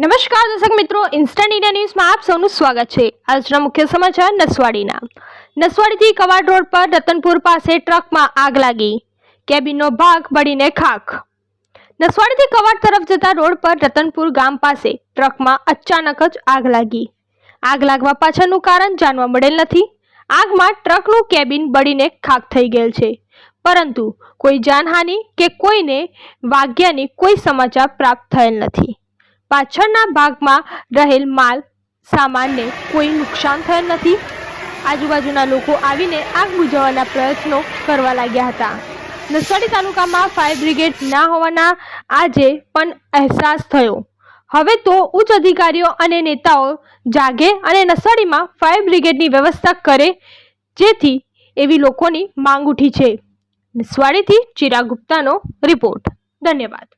નમસ્કાર દર્શક મિત્રો ઇન્સ્ટન્ટ ઇન્ડિયા ન્યૂઝમાં આપ સૌનું સ્વાગત છે. આજના મુખ્ય સમાચાર નસવાડીના. નસવાડીથી કવાડ રોડ પર રતનપુર પાસે ટ્રકમાં આગ લાગી. કેબિનનો ભાગ બળીને ખાખ. નસવાડીથી કવાડ તરફ જતા રોડ પર રતનપુર ગામ પાસે ટ્રકમાં અચાનક જ આગ લાગી. આગ લાગવા પાછળનું કારણ જાણવા મળેલ નથી. આગમાં ટ્રકનું કેબિન બળીને ખાક થઈ ગયેલ છે. પરંતુ કોઈ જાનહાનિ કે કોઈને વાગ્યાની કોઈ સમાચાર પ્રાપ્ત થયેલ નથી. પાછળના ભાગમાં રહેલ માલ સામાનને કોઈ નુકસાન થયેલ નથી. આજુબાજુના લોકો આવીને આગ બુઝાવવાના પ્રયત્નો કરવા લાગ્યા હતા. નસવાડી તાલુકામાં ફાયર બ્રિગેડ ના હોવાના આજે પણ અહેસાસ થયો. હવે તો ઉચ્ચ અધિકારીઓ અને નેતાઓ જાગે અને નસવાડીમાં ફાયર બ્રિગેડની વ્યવસ્થા કરે, જેથી એવી લોકોની માંગ ઉઠી છે. નસવાડીથી ચિરાગ ગુપ્તાનો રિપોર્ટ. ધન્યવાદ.